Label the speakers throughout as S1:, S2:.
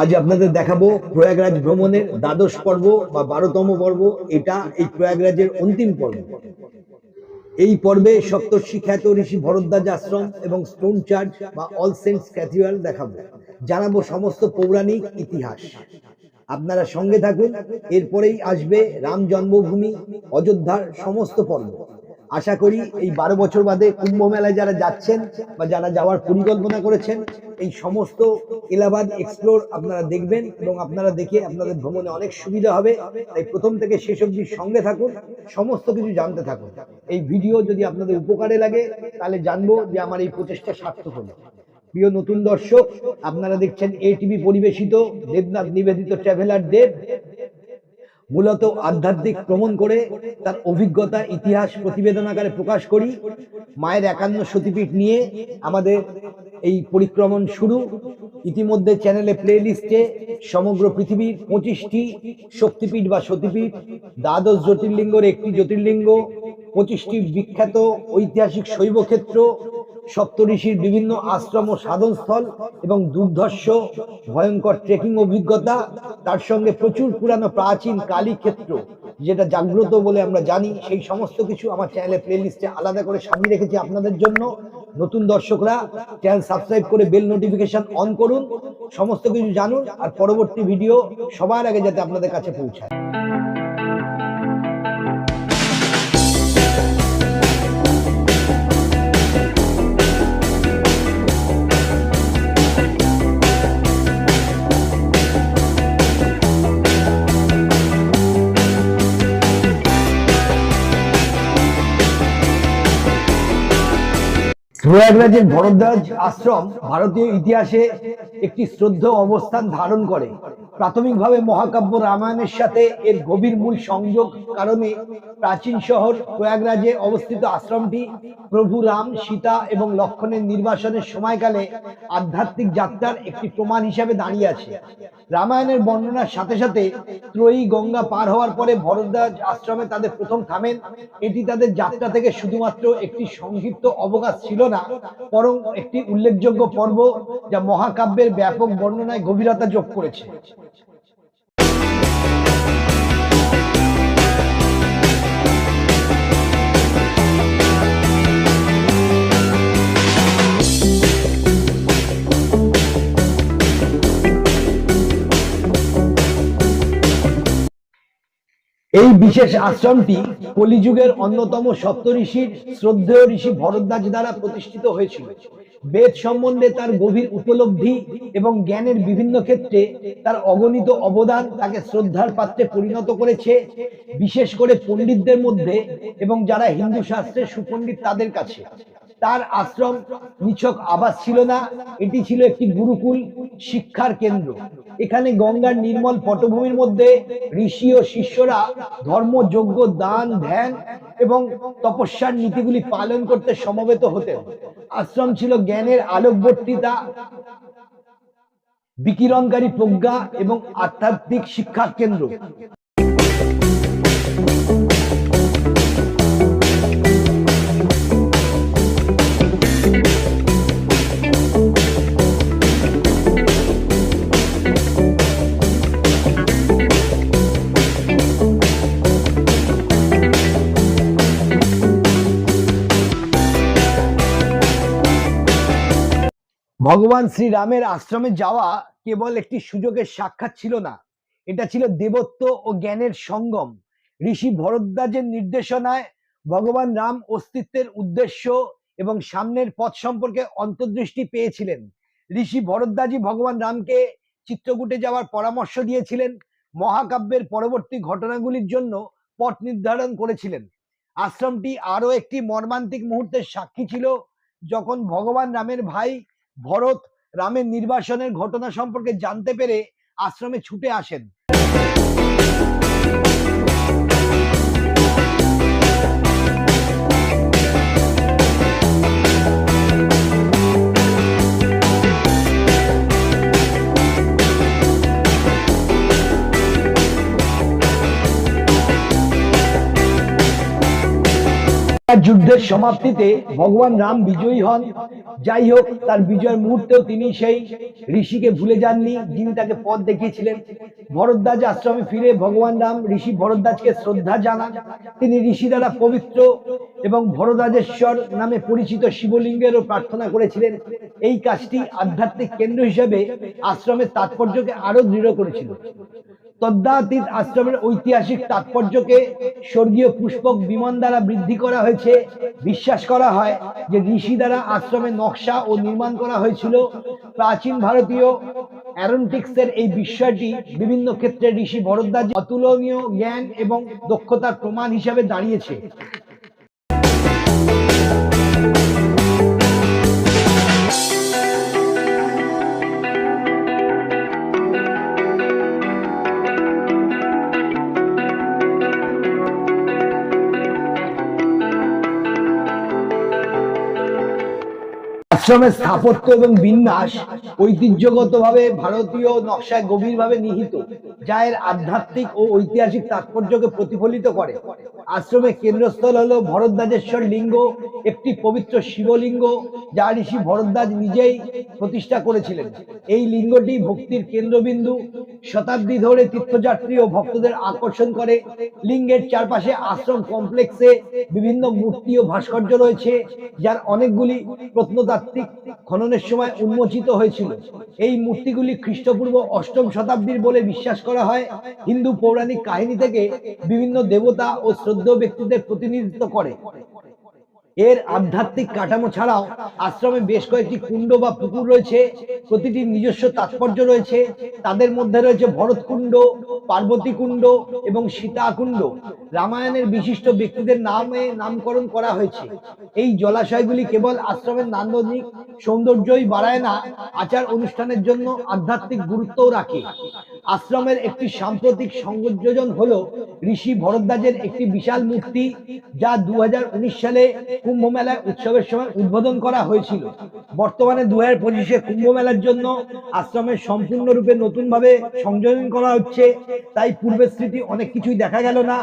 S1: আজ আপনাদের দেখাবো প্রয়াগরাজ ভ্রমণের দ্বাদশ পর্ব বা বারোতম পর্ব। এটা এই প্রয়াগরাজের অন্তিম পর্ব। এই পর্বে সপ্তর্ষি খ্যাত ঋষি ভরদ্বাজ আশ্রম এবং স্টোন চার্চ বা অল সেন্টস ক্যাথিড্রাল দেখাবো। জানাব সমস্ত পৌরাণিক ইতিহাস। আপনারা সঙ্গে থাকুন, এরপরেই আসবে রাম জন্মভূমি, অযোধ্যার সমস্ত পর্ব। আশা করি এই বারো বছর বাদে কুম্ভ মেলায় যারা যাচ্ছেন বা যারা যাওয়ার পরিকল্পনা করেছেন, এই সমস্ত এলাহাবাদ এক্সপ্লোর আপনারা দেখবেন এবং আপনারা দেখে আপনাদের ভ্রমণে অনেক সুবিধা হবে। তাই প্রথম থেকে শেষ অবধি সঙ্গে থাকুন, সমস্ত কিছু জানতে থাকুন। এই ভিডিও যদি আপনাদের উপকারে লাগে, তাহলে জানব যে আমার এই প্রচেষ্টা সার্থক হলো। প্রিয় নতুন দর্শক, আপনারা দেখছেন এ টিভি পরিবেশিত, দেবনাথ নিবেদিত ট্রাভেলার দেব। মূলত আধ্যাত্মিক ভ্রমণ করে তার অভিজ্ঞতা, ইতিহাস প্রতিবেদন আকারে প্রকাশ করি। মায়ের একান্ন সতীপীঠ নিয়ে আমাদের এই পরিক্রমণ শুরু। ইতিমধ্যে চ্যানেলে প্লে লিস্টে সমগ্র পৃথিবীর পঁচিশটি শক্তিপীঠ বা সতীপীঠ, দ্বাদশ জ্যোতির্লিঙ্গর একটি জ্যোতির্লিঙ্গ, পঁচিশটি বিখ্যাত ঐতিহাসিক শৈবক্ষেত্র সপ্তঋষির বিভিন্ন আশ্রম ও সাধনস্থল এবং দুর্ধর্ষ, ভয়ঙ্কর ট্রেকিং অভিজ্ঞতা, তার সঙ্গে প্রচুর পুরানো প্রাচীন কালী ক্ষেত্র যেটা জাগ্রত বলে আমরা জানি। সেই সমস্ত কিছু আমার চ্যানেলে প্লে লিস্টে আলাদা করে সাজিয়ে রেখেছি আপনাদের জন্য। নতুন দর্শকরা চ্যানেল সাবস্ক্রাইব করে বেল নোটিফিকেশন অন করুন, সমস্ত কিছু জানুন, আর পরবর্তী ভিডিও সবার আগে যাতে আপনাদের কাছে পৌঁছায়। প্রয়াগরাজের ভরদ্বাজ আশ্রম ভারতীয় ইতিহাসে একটি শ্রদ্ধেয় অবস্থান ধারণ করে। প্রাথমিকভাবে মহাকাব্য রামায়ণের সাথে এর গভীর মূল সংযোগ কারণে প্রাচীন শহর প্রয়াগরাজে অবস্থিত আশ্রমটি প্রভু রাম, সীতা এবং লক্ষণের নির্বাসনের সময়কালে আধ্যাত্মিক যাত্রার একটি প্রমাণ হিসাবে দাঁড়িয়ে আছে। রামায়ণের বর্ণনার সাথে সাথে ত্রয়ী গঙ্গা পার হওয়ার পরে ভরদ্বাজ আশ্রমে তাদের প্রথম থামেন। এটি তাদের যাত্রা থেকে শুধুমাত্র একটি সংক্ষিপ্ত অবকাশ ছিল না। বরং একটি উল্লেখযোগ্য পর্ব যা মহাকাব্যের ব্যাপক বর্ণনায় গভীরতা যোগ করেছে। এই বিশেষ আশ্রমটি কলিযুগের অন্যতম সপ্তঋষির শ্রদ্ধেয় ঋষি ভরদ্বাজ দ্বারা প্রতিষ্ঠিত হয়েছিল। বেদ সম্বন্ধে তার গভীর উপলব্ধি এবং জ্ঞানের বিভিন্ন ক্ষেত্রে তার অগণিত অবদান তাকে শ্রদ্ধার পাত্রে পরিণত করেছে, বিশেষ করে পণ্ডিতদের মধ্যে এবং যারা হিন্দু শাস্ত্রে সুপণ্ডিত তাদের কাছে। তার আশ্রম নিছক আবাস ছিল না। এটি ছিল একটি গুরুকুল শিক্ষার কেন্দ্র। এখানে গঙ্গার নির্মল পটভূমির মধ্যে ঋষি ও শিষ্যরা ধর্মযোগ্য দান, ধ্যান এবং তপস্যার নীতিগুলি পালন করতে সমবেত হতেন আশ্রম ছিল জ্ঞানের আলোকবর্তিতা, বিকিরণকারী প্রজ্ঞা এবং আধ্যাত্মিক শিক্ষা কেন্দ্র। ভগবান শ্রীরামের আশ্রমে যাওয়া কেবল একটি সুযোগের সাক্ষাৎ ছিল না। এটা ছিল দেবত্ব ও জ্ঞানের সঙ্গম। ঋষি ভরদ্বাজের নির্দেশনায় ভগবান রাম অস্তিত্বের উদ্দেশ্য এবং সামনের পথ সম্পর্কে অন্তর্দৃষ্টি পেয়েছিলেন। ঋষি ভরদ্বাজি ভগবান রামকে চিত্রকূটে যাওয়ার পরামর্শ দিয়েছিলেন। মহাকাব্যের পরবর্তী ঘটনাগুলির জন্য পথ নির্ধারণ করেছিলেন। আশ্রমটি আরও একটি মর্মান্তিক মুহূর্তের সাক্ষী ছিল যখন ভগবান রামের ভাই ভরত রামের নির্বাসনের ঘটনা সম্পর্কে জানতে পেরে আশ্রমে ছুটে আসেন। যুদ্ধের সমাপ্তিতে ভগবান রাম বিজয়ী হন। যাই হোক, তার বিজয়ের মুহূর্তেও তিনি সেই ঋষিকে ভুলে যাননি, যিনি তাকে পথ দেখিয়েছিলেন। ভরদ্বাজ আশ্রমে ফিরে ভগবান রাম, ঋষি ভরদ্বাজকে শ্রদ্ধা জানান। তিনি ঋষি দ্বারা পবিত্র এবং ভরদ্বাজেশ্বর নামে পরিচিত শিবলিঙ্গেরও প্রার্থনা করেছিলেন। এই কাজটি আধ্যাত্মিক কেন্দ্র হিসেবে আশ্রমের তাৎপর্যকে আরও দৃঢ় করেছিল। তদ্দাতীত আশ্রমের ঐতিহাসিক তাৎপর্যকে স্বর্গীয় পুষ্পক বিমান দ্বারা বৃদ্ধি করা হয়েছে। বিশ্বাস করা হয় যে ঋষি দ্বারা আশ্রমের নকশা ও নির্মাণ করা হয়েছিল। প্রাচীন ভারতীয় অ্যারোনটিক্সের এই বিষয়টি বিভিন্ন ক্ষেত্রে ঋষি ভরদ্বাজ অতুলনীয় জ্ঞান এবং দক্ষতার প্রমাণ হিসাবে দাঁড়িয়েছে। আশ্রমের স্থাপত্য এবং বিন্যাস ঐতিহ্যগতভাবে ভারতীয় নকশায় গভীরভাবে নিহিত। যা এর আধ্যাত্মিক ও ঐতিহাসিক তাৎপর্যকে প্রতিফলিত করে। আশ্রমের কেন্দ্রস্থল হলো ভরদ্বাজেশ্বর লিঙ্গ, একটি পবিত্র শিবলিঙ্গ, যা ঋষি ভরদ্বাজ নিজেই প্রতিষ্ঠা করেছিলেন। এই লিঙ্গটি ভক্তির কেন্দ্রবিন্দু। শতাব্দী ধরে তীর্থযাত্রী ও ভক্তদের আকর্ষণ করে। লিঙ্গের চারপাশে আশ্রম কমপ্লেক্সে বিভিন্ন মূর্তি ও ভাস্কর্য রয়েছে, যার অনেকগুলি প্রত্নতাত্ত্বিক খননের সময় উন্মোচিত হয়েছিল। এই মূর্তিগুলি খ্রিস্টপূর্ব অষ্টম শতাব্দীর বলে বিশ্বাস করা হয়। হিন্দু পৌরাণিক কাহিনী থেকে বিভিন্ন দেবতা ও শ্রদ্ধেয় ব্যক্তিদের প্রতিনিধিত্ব করে। এর আধ্যাত্মিক কাঠামো ছাড়াও আশ্রমে বেশ কয়েকটি কুণ্ড বা পুকুর রয়েছে। প্রতিটির নিজস্ব তাৎপর্য রয়েছে। তাদের মধ্যে রয়েছে ভরত কুণ্ড, পার্বতী কুণ্ড এবং সীতা কুণ্ড রামায়ণের বিশিষ্ট ব্যক্তিদের নামে নামকরণ করা হয়েছে। এই জলাশয়গুলি কেবল আশ্রমের নান্দনিক সৌন্দর্যই বাড়ায় না, আচার অনুষ্ঠানের জন্য আধ্যাত্মিক গুরুত্বও রাখে। আশ্রমের একটি সাম্প্রতিক সংযোজন হল ঋষি ভরদ্বাজের একটি বিশাল মূর্তি, যা দু হাজার উনিশ সালে কুম্ভ মেলায় উৎসবের সময় উদ্বোধন করা হয়েছিল। বর্তমানে দু হাজার পঁচিশে কুম্ভ মেলার জন্য আশ্রমের সম্পূর্ণরূপে নতুনভাবে সংযোজন করা হচ্ছে। তাই পূর্বের স্মৃতি অনেক কিছুই দেখা গেল না।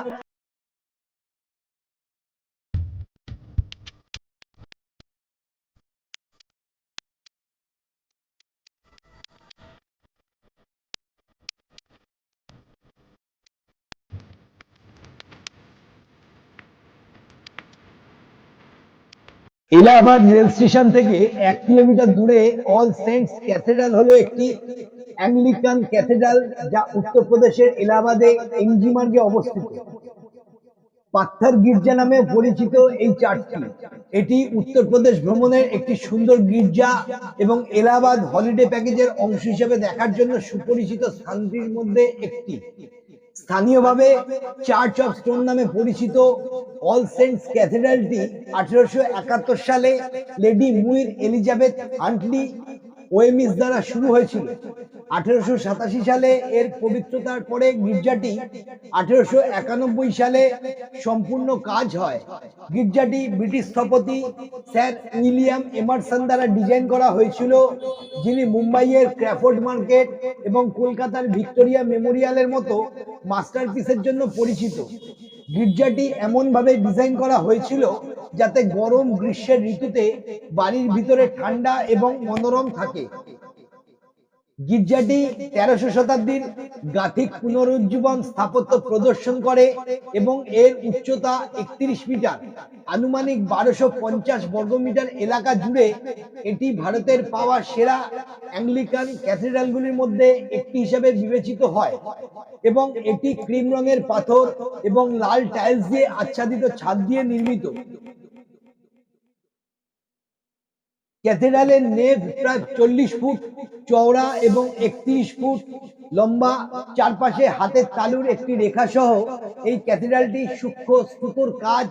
S1: এলাহাবাদ রেল স্টেশন থেকে এক কিলোমিটার দূরে অল সেন্টস ক্যাথেড্রাল হলো একটি অ্যাংলিকান ক্যাথেড্রাল যা উত্তরপ্রদেশের এলাহাবাদে এনজিমার্গে অবস্থিত। পাত্থার গির্জা নামে পরিচিত এই চার্চটি এটি উত্তরপ্রদেশ ভ্রমণের একটি সুন্দর গির্জা এবং এলাহাবাদ হলিডে প্যাকেজের অংশ হিসেবে দেখার জন্য সুপরিচিত স্থানটির মধ্যে একটি। স্থানীয়ভাবে চার্চ অফ স্টোন নামে পরিচিত অল সেন্টস ক্যাথেড্রালটি আঠেরোশো একাত্তর সালে লেডি মুইর এলিজাবেথ হান্টলি ওয়েমিস দ্বারা শুরু হয়েছিল। আঠেরোশো সাতাশি সালে এর পবিত্রতার পরে গির্জাটি আঠেরোশো একানব্বই সালে সম্পূর্ণ কাজ হয়। গির্জাটি ব্রিটিশ স্থপতি স্যার উইলিয়াম এমারসন দ্বারা ডিজাইন করা হয়েছিল, যিনি মুম্বাইয়ের ক্র্যাফোর্ড মার্কেট এবং কলকাতার ভিক্টোরিয়া মেমোরিয়ালের মতো মাস্টারপিসের জন্য পরিচিত। গির্জাটি এমন ভাবে ডিজাইন করা হয়েছিল যাতে গরম গ্রীষ্মের ঋতুতে বাড়ির ভিতরে ঠান্ডা এবং মনোরম থাকে। গির্জাটি তেরোশো শতাব্দীর গাথিক পুনরুজ্জীবন স্থাপত্য প্রদর্শন করে এবং এর উচ্চতা একত্রিশ মিটার। আনুমানিক বারোশো পঞ্চাশ বর্গমিটার এলাকা জুড়ে এটি ভারতের পাওয়া সেরা অ্যাংলিকান ক্যাথেড্রালগুলির মধ্যে একটি হিসেবে বিবেচিত হয় এবং এটি ক্রিম রঙের পাথর এবং লাল টাইলস দিয়ে আচ্ছাদিত ছাদ দিয়ে নির্মিত। ক্যাথেড্রালের নেভ প্রায় চল্লিশ ফুট চওড়া এবং একত্রিশ ফুট লম্বা। চারপাশে হাতের তালুর একটি রেখা সহ এই ক্যাথেড্রালটি সূক্ষ্ম স্তূপর কাজ,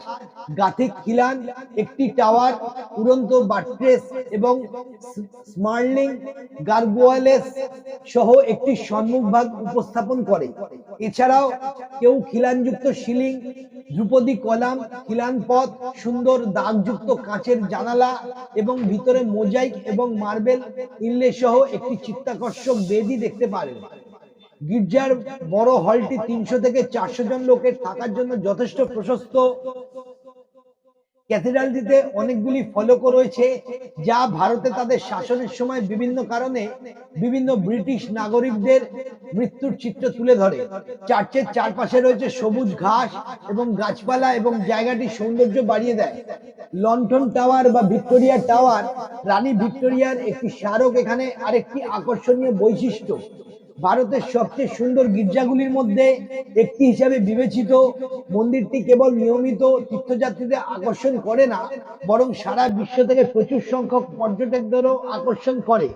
S1: গাথিক খিলান, একটি টাওয়ার, উড়ন্ত বাট্রেস এবং স্মার্লিং গার্গোয়ালেস সহ একটি সম্মুখভাগ উপস্থাপন করে। এছাড়াও কেউ খিলানযুক্ত সিলিং, ধ্রুপদী কলাম খিলান পথ সুন্দর দাগযুক্ত কাঁচের জানালা এবং ভিতরে মোজাইক এবং মার্বেল ইনলে সহ একটি চিত্তাকর্ষক বেদি দেখতে পারেন। গির্জার বড় হলটি তিনশো থেকে চারশো জন লোকের থাকার জন্য যথেষ্ট প্রশস্ত। ক্যাথেড্রালটিতে অনেকগুলি ফলকও রয়েছে, যা ভারতে তাদের শাসনের সময় বিভিন্ন কারণে বিভিন্ন ব্রিটিশ নাগরিকদের মৃত্যুর চিত্র তুলে ধরে। চার্চের চারপাশে রয়েছে সবুজ ঘাস এবং গাছপালা এবং জায়গাটির সৌন্দর্য বাড়িয়ে দেয়। লন্ঠন টাওয়ার বা ভিক্টোরিয়া টাওয়ার, রানী ভিক্টোরিয়ার একটি স্মারক এখানে আরেকটি আকর্ষণীয় বৈশিষ্ট্য। ভারতের সবচেয়ে সুন্দর গির্জাগুলির মধ্যে একটি হিসাবে বিবেচিত। মন্দিরটি কেবল নিয়মিত তীর্থযাত্রীদের আকর্ষণ করে না, বরং সারা বিশ্ব থেকে প্রচুর সংখ্যক পর্যটকদেরও আকর্ষণ করে।